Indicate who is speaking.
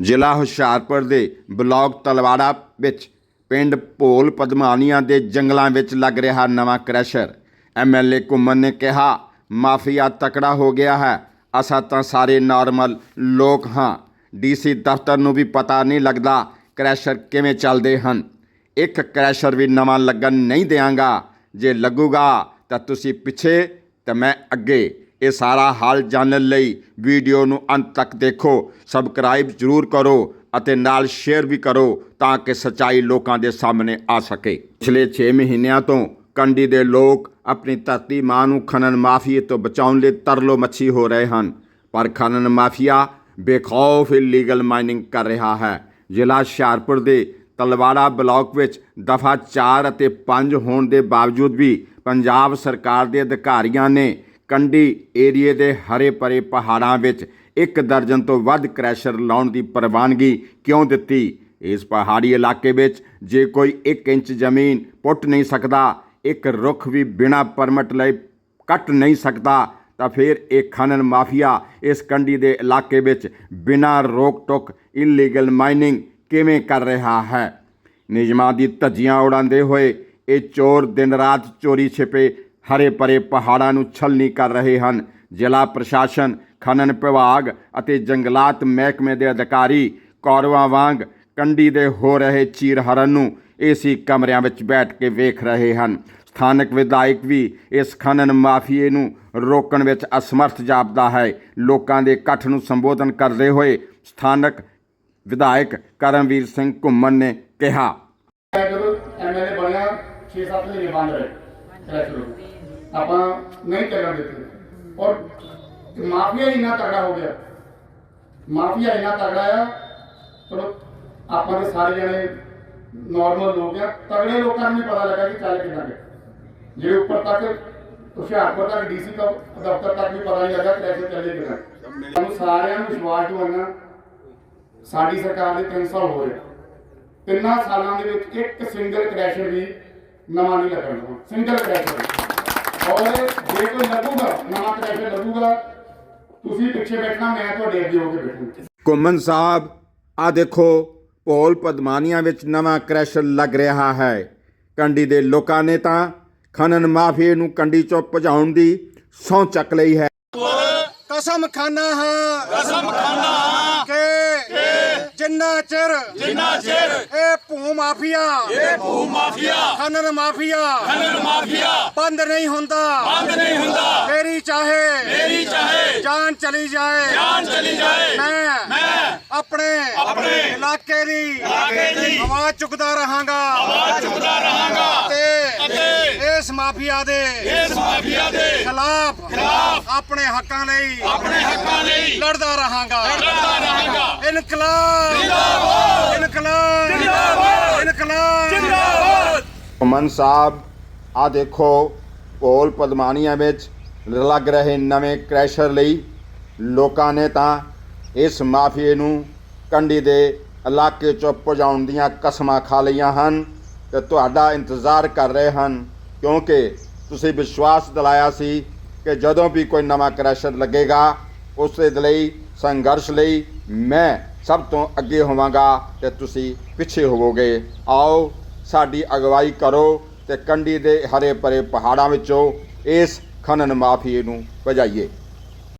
Speaker 1: ਜ਼ਿਲ੍ਹਾ ਹੁਸ਼ਿਆਰਪੁਰ ਦੇ ਬਲਾਕ ਤਲਵਾੜਾ ਵਿੱਚ ਪਿੰਡ ਭੋਲ ਪਦਮਾਨੀਆਂ ਦੇ ਜੰਗਲਾਂ ਵਿੱਚ ਲੱਗ ਰਿਹਾ ਨਵਾਂ ਕ੍ਰੈਸ਼ਰ। ਐਮਐਲਏ ਘੁੰਮਣ ਨੇ ਕਿਹਾ, ਮਾਫੀਆ ਤਕੜਾ ਹੋ ਗਿਆ ਹੈ। ਅਸਾਂ ਤਾਂ ਸਾਰੇ ਨਾਰਮਲ ਲੋਕ ਹਾਂ। ਡੀਸੀ ਦਫ਼ਤਰ ਨੂੰ ਵੀ ਪਤਾ ਨਹੀਂ ਲੱਗਦਾ ਕ੍ਰੈਸ਼ਰ ਕਿਵੇਂ ਚੱਲਦੇ ਹਨ। ਇੱਕ ਕ੍ਰੈਸ਼ਰ ਵੀ ਨਵਾਂ ਲੱਗਣ ਨਹੀਂ ਦਿਆਂਗਾ। ਜੇ ਲੱਗੂਗਾ ਤਾਂ ਤੁਸੀਂ ਪਿੱਛੇ ਤੇ ਮੈਂ ਅੱਗੇ। ਇਹ ਸਾਰਾ ਹਾਲ ਜਾਣਨ ਲਈ ਵੀਡੀਓ ਨੂੰ ਅੰਤ ਤੱਕ ਦੇਖੋ ਸਬਸਕ੍ਰਾਈਬ ਜ਼ਰੂਰ ਕਰੋ ਅਤੇ ਨਾਲ ਸ਼ੇਅਰ ਵੀ ਕਰੋ ਤਾਂ ਕਿ ਸਚਾਈ ਲੋਕਾਂ ਦੇ ਸਾਹਮਣੇ ਆ ਸਕੇ। ਪਿਛਲੇ 6 ਮਹੀਨਿਆਂ ਤੋਂ ਕੰਡੀ ਦੇ ਲੋਕ ਆਪਣੀ ਧਰਤੀ ਮਾਂ ਨੂੰ ਖਨਨ ਮਾਫੀਏ ਤੋਂ ਬਚਾਉਣ ਲਈ ਤਰਲੋ ਮੱਛੀ ਹੋ ਰਹੇ ਹਨ। ਪਰ ਖਨਨ ਮਾਫੀਆ ਬੇਖੌਫ ਇਲੀਗਲ ਮਾਈਨਿੰਗ ਕਰ ਰਿਹਾ ਹੈ। ਜ਼ਿਲ੍ਹਾ ਹੁਸ਼ਿਆਰਪੁਰ ਦੇ ਤਲਵਾੜਾ ਬਲਾਕ ਵਿੱਚ ਦਫਾ 4 ਅਤੇ 5 ਹੋਣ ਦੇ ਬਾਵਜੂਦ ਵੀ ਪੰਜਾਬ ਸਰਕਾਰ ਦੇ ਅਧਿਕਾਰੀਆਂ ਨੇ ਕੰਡੀ ਏਰੀਏ ਦੇ ਹਰੇ ਭਰੇ ਪਹਾੜਾਂ ਵਿੱਚ ਇੱਕ ਦਰਜਨ ਤੋਂ ਵੱਧ ਕ੍ਰੈਸ਼ਰ ਲਾਉਣ ਦੀ ਪ੍ਰਵਾਨਗੀ ਕਿਉਂ ਦਿੱਤੀ? ਇਸ ਪਹਾੜੀ ਇਲਾਕੇ ਵਿੱਚ ਜੇ ਕੋਈ 1 ਇੰਚ ਜ਼ਮੀਨ ਪੁੱਟ ਨਹੀਂ ਸਕਦਾ, ਇੱਕ ਰੁੱਖ ਵੀ ਬਿਨਾਂ ਪਰਮਿਟ ਲਈ ਕੱਟ ਨਹੀਂ ਸਕਦਾ, ਤਾਂ ਫਿਰ ਇਹ ਖਨਨ ਮਾਫੀਆ ਇਸ ਕੰਡੀ ਦੇ ਇਲਾਕੇ ਵਿੱਚ ਬਿਨਾਂ ਰੋਕ ਟੋਕ ਇਲੀਗਲ ਮਾਈਨਿੰਗ ਕਿਵੇਂ ਕਰ ਰਿਹਾ ਹੈ? ਨਿਯਮਾਂ ਦੀ ਧੱਜੀਆਂ ਉਡਾਉਂਦੇ ਹੋਏ ਇਹ ਚੋਰ ਦਿਨ ਰਾਤ ਚੋਰੀ ਛਿਪੇ ਹਰੇ ਭਰੇ ਪਹਾੜਾਂ ਨੂੰ ਛਲਣੀ ਕਰ ਰਹੇ ਹਨ। ਜ਼ਿਲ੍ਹਾ ਪ੍ਰਸ਼ਾਸਨ, ਖਨਨ ਵਿਭਾਗ ਅਤੇ ਜੰਗਲਾਤ ਮਹਿਕਮੇ ਦੇ ਅਧਿਕਾਰੀ ਕੌਰਵਾਂ ਵਾਂਗ ਕੰਡੀ ਦੇ ਹੋ ਰਹੇ ਚੀਰ ਹਰਨ ਨੂੰ ਏਸੀ ਕਮਰਿਆਂ ਵਿੱਚ ਬੈਠ ਕੇ ਵੇਖ ਰਹੇ ਹਨ। ਸਥਾਨਕ ਵਿਧਾਇਕ ਵੀ ਇਸ ਖਨਨ ਮਾਫੀਏ ਨੂੰ ਰੋਕਣ ਵਿੱਚ ਅਸਮਰਥ ਜਾਪਦਾ ਹੈ। ਲੋਕਾਂ ਦੇ ਇਕੱਠ ਨੂੰ ਸੰਬੋਧਨ ਕਰਦੇ ਹੋਏ ਸਥਾਨਕ ਵਿਧਾਇਕ ਕਰਮਵੀਰ ਸਿੰਘ ਘੁੰਮਣ ਨੇ ਕਿਹਾ।
Speaker 2: ਐਮਐਲਏ ਬਣਿਆ 6-7 ਮਹੀਨੇ ਬੰਦ ਰਹੇ। ਕ੍ਰੈਸ਼ਰ ਆਪਾਂ ਨਹੀਂ ਚੱਲਣ ਦਿੱਤੇ। ਔਰ ਮਾਫੀਆ ਇੰਨਾ ਤਗੜਾ ਹੋ ਗਿਆ। ਮਾਫੀਆ ਇੰਨਾ ਤਗੜਾ ਆ, ਚਲੋ, ਆਪਾਂ ਦੇ ਸਾਰੇ ਜਣੇ ਨਾਰਮਲ ਲੋਕ ਆ। ਤਗੜੇ ਲੋਕਾਂ ਨੂੰ ਪਤਾ ਲੱਗਾ ਕਿ ਚੱਲ ਕਿੱਦਾਂ ਗਿਆ। ਜਿਹੜੇ ਉੱਪਰ ਤੱਕ, ਹੁਸ਼ਿਆਰਪੁਰ ਤੱਕ, ਡੀਸੀ ਦਾ ਦਫ਼ਤਰ ਤੱਕ ਵੀ ਪਤਾ ਨਹੀਂ ਲੱਗਾ ਕ੍ਰੈਸ਼ਰ ਚੱਲੇ ਕਿੱਦਾਂ। ਸਾਨੂੰ ਸਾਰਿਆਂ ਨੂੰ ਵਿਸ਼ਵਾਸ ਦਿਵਾਉਣਾ, ਸਾਡੀ ਸਰਕਾਰ ਦੇ 3 ਸਾਲ ਹੋ ਗਏ ਤਿੰਨਾਂ ਸਾਲਾਂ ਦੇ ਵਿੱਚ ਇੱਕ ਸਿੰਗਲ ਕ੍ਰੈਸ਼ਰ ਵੀ ਨਵਾਂ ਨਹੀਂ ਲੱਗਣਾ ਸਿੰਗਲ ਕ੍ਰੈਸ਼ਰ ਔਰ ਜੇ ਕੋਈ ਲੱਗੂਗਾ ਨਵਾਂ ਕ੍ਰੈਸ਼ਰ ਲੱਗੂਗਾ ਤੁਸੀਂ ਪਿੱਛੇ ਬੈਠਣਾ ਮੈਂ ਤੁਹਾਡੇ ਅੱਗੇ ਹੋ ਕੇ ਬੈਠੂੰਗਾ।
Speaker 1: ਘੁੰਮਣ ਸਾਹਿਬ ਆ ਦੇਖੋ ਭੋਲ ਪਦਮਾਨੀਆਂ ਵਿੱਚ ਨਵਾਂ ਕ੍ਰੈਸ਼ਰ ਲੱਗ ਰਿਹਾ ਹੈ। ਕੰਡੀ ਦੇ ਲੋਕਾਂ ਨੇ ਤਾਂ ਖਨਨ ਮਾਫੀਏ ਨੂੰ ਕੰਡੀ ਚੋਂ ਭਜਾਉਣ ਦੀ ਸਹੁੰ ਚੱਕ ਲਈ ਹੈ।
Speaker 3: ਕਸਮ ਖਾਨਾ ਹਾਂ। ਕਸਮ ਖਾਨਾ ਹਾਂ। ਜਿੰਨਾ ਚਿਰ
Speaker 4: ਜਿੰਨਾ ਚਿਰ
Speaker 3: ਇਹ ਭੂ ਮਾਫੀਆ
Speaker 4: ਇਹ ਭੂ ਮਾਫੀਆ
Speaker 3: ਖਨਨ ਮਾਫੀਆ
Speaker 4: ਖਨਨ ਮਾਫੀਆ
Speaker 3: ਬੰਦ ਨਹੀਂ ਹੁੰਦਾ
Speaker 4: ਬੰਦ ਨਹੀਂ ਹੁੰਦਾ
Speaker 3: ਮੇਰੀ ਚਾਹੇ
Speaker 4: ਮੇਰੀ ਚਾਹੇ
Speaker 3: ਜਾਨ ਚਲੀ ਜਾਏ
Speaker 4: ਜਾਨ ਚਲੀ ਜਾਏ
Speaker 3: ਮੈਂ
Speaker 4: ਮੈਂ
Speaker 3: ਆਪਣੇ
Speaker 4: ਆਪਣੇ
Speaker 3: ਇਲਾਕੇ ਦੀ
Speaker 4: ਇਲਾਕੇ ਦੀ
Speaker 3: ਆਵਾਜ਼ ਚੁੱਕਦਾ ਰਹਾਂਗਾ
Speaker 4: ਆਵਾਜ਼ ਚੁੱਕਦਾ ਰਹਾਂਗਾ
Speaker 3: ਤੇ
Speaker 4: ਅਤੇ
Speaker 3: ਇਸ ਮਾਫੀਆ ਦੇ
Speaker 4: ਇਸ ਮਾਫੀਆ ਦੇ
Speaker 3: ਖਿਲਾਫ
Speaker 4: ਖਿਲਾਫ
Speaker 3: ਆਪਣੇ ਹੱਕਾਂ ਲਈ
Speaker 4: ਆਪਣੇ ਹੱਕਾਂ ਲਈ
Speaker 3: ਲੜਦਾ ਰਹਾਂਗਾ
Speaker 4: ਲੜਦਾ ਰਹਾਂਗਾ
Speaker 3: ਇਨਕਲਾਬ।
Speaker 4: ਜ਼ਿੰਦਾਬਾਦ।
Speaker 3: ਇਨਕਲਾਬ।
Speaker 4: ਜ਼ਿੰਦਾਬਾਦ।
Speaker 3: ਇਨਕਲਾਬ।
Speaker 4: ਜ਼ਿੰਦਾਬਾਦ।
Speaker 1: ਘੁੰਮਣ ਸਾਹਿਬ ਆ ਦੇਖੋ ਭੋਲ ਪਦਮਾਨੀਆਂ ਵਿੱਚ ਲੱਗ ਰਹੇ ਨਵੇਂ ਕ੍ਰੈਸ਼ਰ ਲਈ ਲੋਕਾਂ ਨੇ ਤਾਂ ਇਸ ਮਾਫੀਏ ਨੂੰ ਕੰਡੀ ਦੇ ਇਲਾਕੇ ਚੋਂ ਭਜਾਉਣ ਦੀਆਂ ਕਸਮਾਂ ਖਾ ਲਈਆਂ ਹਨ ਤੇ ਤੁਹਾਡਾ ਇੰਤਜ਼ਾਰ ਕਰ ਰਹੇ ਹਨ ਕਿਉਂਕਿ ਤੁਸੀਂ ਵਿਸ਼ਵਾਸ ਦਿਲਾਇਆ ਸੀ ਕਿ ਜਦੋਂ ਵੀ ਕੋਈ ਨਵਾਂ ਕ੍ਰੈਸ਼ਰ ਲੱਗੇਗਾ ਉਸ ਦੇ ਲਈ ਸੰਘਰਸ਼ ਲਈ ਮੈਂ ਸਭ ਤੋਂ ਅੱਗੇ ਹੋਵਾਂਗਾ ਤੇ ਤੁਸੀਂ ਪਿੱਛੇ ਹੋਵੋਗੇ। ਆਓ, ਸਾਡੀ ਅਗਵਾਈ ਕਰੋ ਤੇ ਕੰਢੀ ਦੇ ਹਰੇ ਭਰੇ ਪਹਾੜਾਂ ਵਿੱਚੋਂ ਇਸ ਖਨਨ ਮਾਫੀਏ ਨੂੰ ਭਜਾਈਏ।